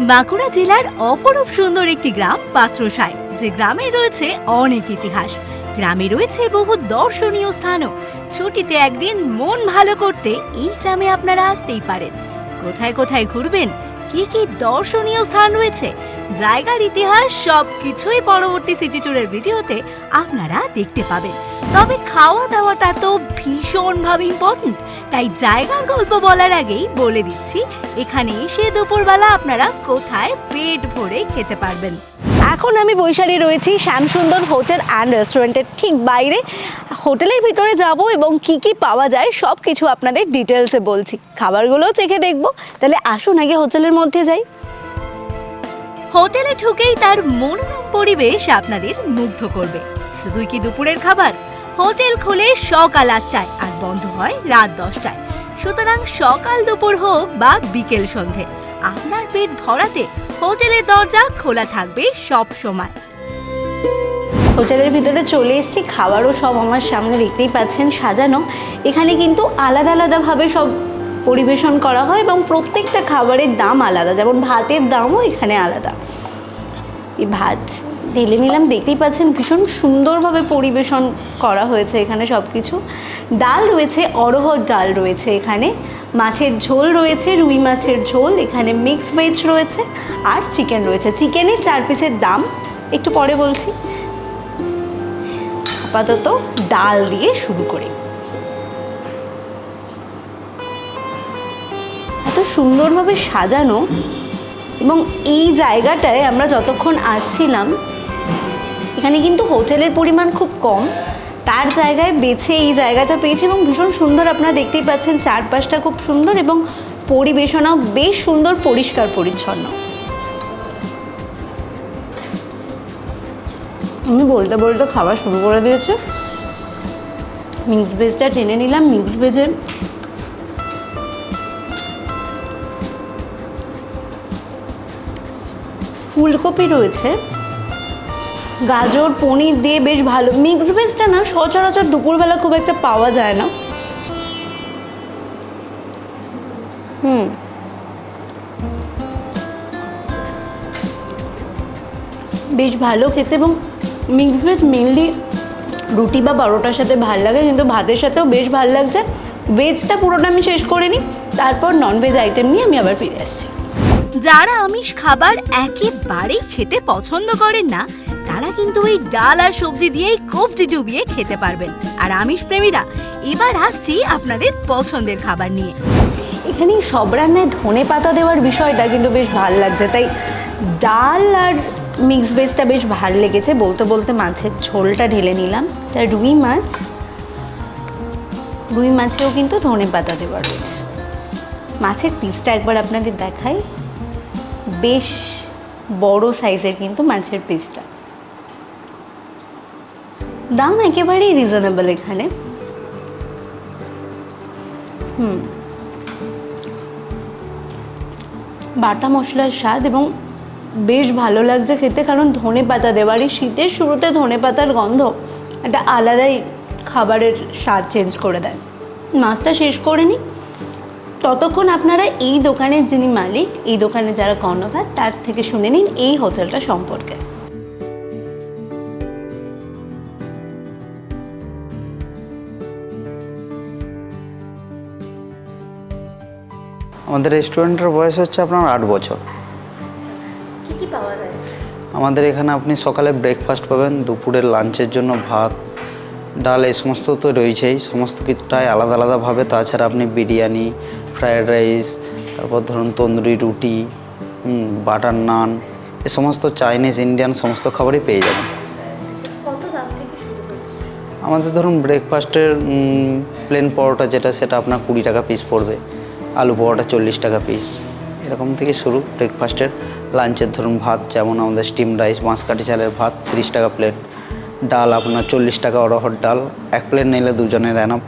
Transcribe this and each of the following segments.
বাঁকুড়া জেলার অপরূপ সুন্দর একটি গ্রাম পাত্রসাই যে গ্রামে রয়েছে অনেক ইতিহাস। গ্রামে রয়েছে বহু দর্শনীয় স্থানও। ছুটিতে একদিন মন ভালো করতে এই গ্রামে আপনারা আসতেই পারেন। কোথায় কোথায় ঘুরবেন, কি কি দর্শনীয় স্থান রয়েছে জায়গার ইতিহাস সব কিছুই পরবর্তী সিটি ট্যুরের ভিডিওতে আপনারা দেখতে পাবেন। তবে খাওয়া দাওয়াটা তো ভীষণভাবে ইম্পর্ট্যান্ট তাই জায়গার গল্প বলার আগেই বলে দিচ্ছি, এখানে এসে দুপুরবেলা আপনারা কোথায় পেট ভরে খেতে পারবেন। এখন আমি বৈশালী রয়েছি শ্যামসুন্দর হোটেল অ্যান্ড রেস্টুরেন্টের ঠিক বাইরে। হোটেলের ভিতরে যাব এবং কি কি পাওয়া যায় সব কিছু আপনাদের ডিটেলসে বলছি। খাবারগুলোও চেখে দেখব, তাহলে আসুন আগে হোটেলের মধ্যে যাই। হোটেলে ঢুকেই তার মনোরম পরিবেশ আপনাদের মুগ্ধ করবে। শুধুই কি দুপুরের খাবার? হোটেল খোলে সকাল আটটায় আর বন্ধ হয় রাত দশটায়। সুতরাং সকাল দুপুর হোক বা বিকেল সন্ধে, আপনার পেট ভরাতে হোটেলের দরজা খোলা থাকবে সব সময়। হোটেলের ভিতরে চলে এসেছি, খাবারও সব আমার সামনে দেখতেই পাচ্ছেন সাজানো। এখানে কিন্তু আলাদা আলাদাভাবে সব পরিবেশন করা হয় এবং প্রত্যেকটা খাবারের দাম আলাদা, যেমন ভাতের দামও এখানে আলাদা। এই ভাত ঢেলে নিলাম। দেখতেই পাচ্ছেন ভীষণ সুন্দরভাবে পরিবেশন করা হয়েছে এখানে সব কিছু ডাল রয়েছে অরহর ডাল রয়েছে এখানে। মাছের ঝোল রয়েছে, রুই মাছের ঝোল, এখানে মিক্স ভেজ রয়েছে আর চিকেন রয়েছে। চিকেনের চার পিসের দাম, একটু পরে বলছি। আপাতত ডাল দিয়ে শুরু করি। এত সুন্দরভাবে সাজানো এবং এই জায়গাটায় আমরা যতক্ষণ আসছিলাম, এখানে কিন্তু হোটেলের পরিমাণ খুব কম। তার জায়গায় বেছে এই জায়গাটা পেয়েছি এবং ভীষণ সুন্দর আপনারা দেখতেই পাচ্ছেন, চারপাশটা খুব সুন্দর এবং পরিবেশনাও বেশ সুন্দর, পরিষ্কার, পরিচ্ছন্ন। আমি বলতে বলতে খাওয়া শুরু করে দিয়েছে। মিক্স ভেজটা টেনে নিলাম, মিক্স ভেজের ফুলকপি রয়েছে। গাজর, পনির দিয়ে বেশ ভালো। মিক্স ভেজটা না, সচরাচর দুপুরবেলা খুব একটা পাওয়া যায় না। হুম। বেশ ভালো খেতে এবং মিক্স ভেজ মেনলি রুটি বা পরোটার সাথে ভালো লাগে, কিন্তু ভাতের সাথেও বেশ ভালো লাগছে। ভেজটা পুরোটা আমি শেষ করে নিই তারপর ননভেজ আইটেম নিয়ে আমি আবার ফিরে আসছি। যারা আমিষ খাবার একেবারেই খেতে পছন্দ করেন না, তারা কিন্তু এই ডাল আর সবজি দিয়েই কবজি ডুবিয়ে খেতে পারবেন। আর আমিষ প্রেমীরা এবার আসছি আপনাদের পছন্দের খাবার নিয়ে। এখানে সব রান্নায় ধনে পাতা দেওয়ার বিষয়টা কিন্তু বেশ ভালো লাগছে, তাই ডাল আর মিক্স ভেজটা বেশ ভালো লেগেছে। বলতে বলতে মাছের ঝোলটা ঢেলে নিলাম। তা রুই মাছ। রুই মাছেও কিন্তু ধনে পাতা দেওয়া রয়েছে। মাছের পিসটা একবার আপনাদের দেখাই। বেশ বড় সাইজের কিন্তু মাছের পিসটা। দাম একেবারেই রিজনেবল এখানে। হুম। বাটা মশলার স্বাদ এবং বেশ ভালো লাগছে খেতে কারণ ধনে পাতা দেওয়ার এই শীতের শুরুতে ধনে পাতার গন্ধ একটা আলাদাই খাবারের স্বাদ চেঞ্জ করে দেয়। মাছটা শেষ করে নিই ততক্ষণ আপনারা এই দোকানের যিনি মালিক এই দোকানে যারা কর্ণধার তার থেকে শুনে নিন এই হোটেলটা সম্পর্কে। আমাদের রেস্টুরেন্টের বয়স হচ্ছে আপনার আট বছর। কি কি পাওয়া যায়? আমাদের এখানে আপনি সকালে ব্রেকফাস্ট পাবেন দুপুরের লাঞ্চের জন্য ভাত ডাল এই সমস্ত তো রয়েছেই। সমস্ত কিছুটাই আলাদা আলাদাভাবে তাছাড়া আপনি বিরিয়ানি ফ্রায়েড রাইস তারপর ধরুন তন্দুরি রুটি বাটার নান এ সমস্ত চাইনিজ ইন্ডিয়ান সমস্ত খাবারই পেয়ে যাবেন। আমাদের ধরুন ব্রেকফাস্টের প্লেন পরোটা যেটা সেটা আপনার কুড়ি টাকা পিস পড়বে। আলু পরোটা চল্লিশ টাকা পিস এরকম থেকে শুরু ব্রেকফাস্টের। লাঞ্চের ধরুন ভাত যেমন আমাদের স্টিম রাইস বাঁশকাঠি চালের ভাত তিরিশ টাকা প্লেট ডাল আপনার চল্লিশ টাকা অরহর ডাল। এক প্লেট নিলে দুজনের এনাপ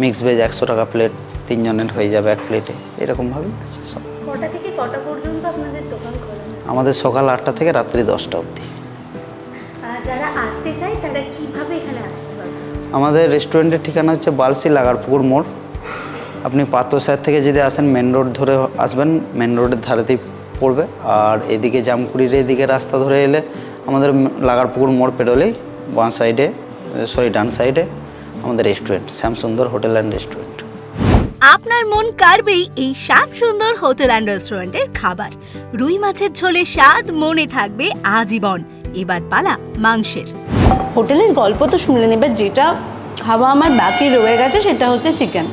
মিক্স ভেজ একশো টাকা প্লেট তিনজনের হয়ে যাবে এক প্লেটে এরকমভাবেই আছে সব। কটা থেকে কটা পর্যন্ত আপনাদের দোকান খোলা? আমাদের সকাল আটটা থেকে রাত্রি দশটা অবধি। যারা আসতে চায় তারা কীভাবে এখানে আসতে পারবে? আমাদের রেস্টুরেন্টের ঠিকানা হচ্ছে বালসি লাগারপুকুর মোড়। আপনি পাত্র সাইড থেকে যদি আসেন মেন রোড ধরে আসবেন মেন রোডের ধারেতেই পড়বে। আর এদিকে জামকুড়ির এদিকে রাস্তা ধরে এলে আমাদের লাগারপুকুর মোড় পেরোলেই বাঁ সাইডে সরি ডান সাইডে আমাদের restaurant Shyamsundar hotel and restaurant আপনার মন কাড়বেই এই শ্যাম সুন্দর হোটেল অ্যান্ড রেস্টুরেন্টের খাবার। রুই মাছের ঝোলে স্বাদ মনে থাকবে আজীবন। এবার পালা মাংসের। হোটেলের গল্প তো শুনলেন, এবার যেটা খাওয়া আমার বাকি রয়ে গেছে সেটা হচ্ছে চিকেন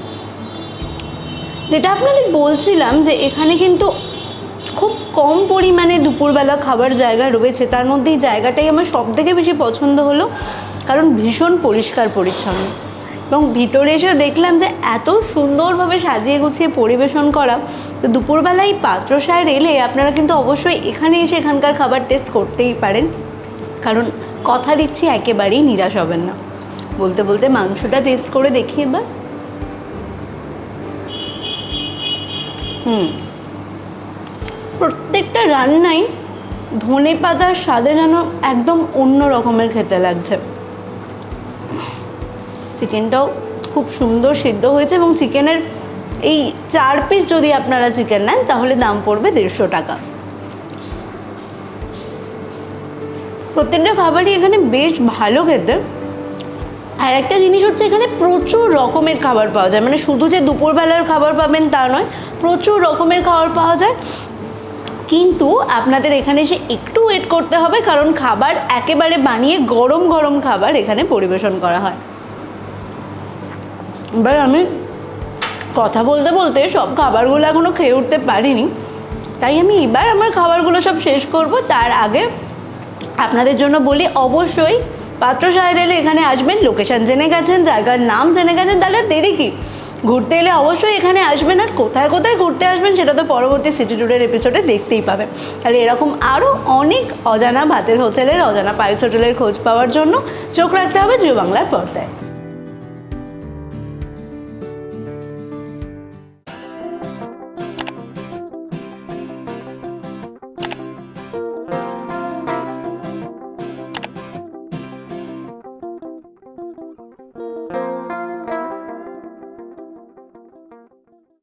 যেটা আপনাদের বলছিলাম যে এখানে কিন্তু খুব কম পরিমাণে দুপুরবেলা খাবার জায়গা রয়েছে, তার মধ্যে এই জায়গাটাই আমার সব থেকে বেশি পছন্দ হলো, কারণ ভীষণ পরিষ্কার পরিচ্ছন্ন। এবং ভিতরে এসে দেখলাম যে এত সুন্দরভাবে সাজিয়ে গুছিয়ে পরিবেশন করা। তো দুপুরবেলায় পাত্রসায়ের এলে আপনারা কিন্তু অবশ্যই এখানে এসে এখানকার খাবার টেস্ট করতেই পারেন। কারণ কথা দিচ্ছি একেবারেই নিরাশ হবেন না। বলতে বলতে মাংসটা টেস্ট করে দেখি এবার। হুম। প্রত্যেকটা রান্নাই ধনে পাতার স্বাদে যেন একদম অন্য রকমের খেতে লাগছে। চিকেনটাও খুব সুন্দর সিদ্ধ হয়েছে এবং চিকেনের এই চার পিস যদি আপনারা চিকেন নেন, তাহলে দাম পড়বে দেড়শো টাকা। প্রত্যেকটা খাবারই এখানে বেশ ভালো খেতে। আর একটা জিনিস হচ্ছে এখানে প্রচুর রকমের খাবার পাওয়া যায়। মানে শুধু যে দুপুরবেলার খাবার পাবেন তা নয়, প্রচুর রকমের খাবার পাওয়া যায়। কিন্তু আপনাদের এখানে এসে একটু ওয়েট করতে হবে, কারণ খাবার একেবারে বানিয়ে গরম গরম খাবার এখানে পরিবেশন করা হয়। এবার আমি কথা বলতে বলতে সব খাবারগুলো এখনও খেয়ে উঠতে পারিনি। তাই আমি এবার আমার খাবারগুলো সব শেষ করব। তার আগে আপনাদের জন্য বলি, অবশ্যই পাত্র সাহের এলে এখানে আসবেন। লোকেশন জেনে গেছেন, জায়গার নাম জেনে গেছেন, তাহলে দেরি কি? ঘুরতে এলে অবশ্যই এখানে আসবেন আর কোথায় কোথায় ঘুরতে আসবেন সেটা তো পরবর্তী সিটি ট্যুরের এপিসোডে দেখতেই পাবেন তাহলে এরকম আরও অনেক অজানা ভাতের হোটেলের, অজানা পাইস হোটেলের খোঁজ পাওয়ার জন্য চোখ রাখতে হবে জিও বাংলার পর্দায়।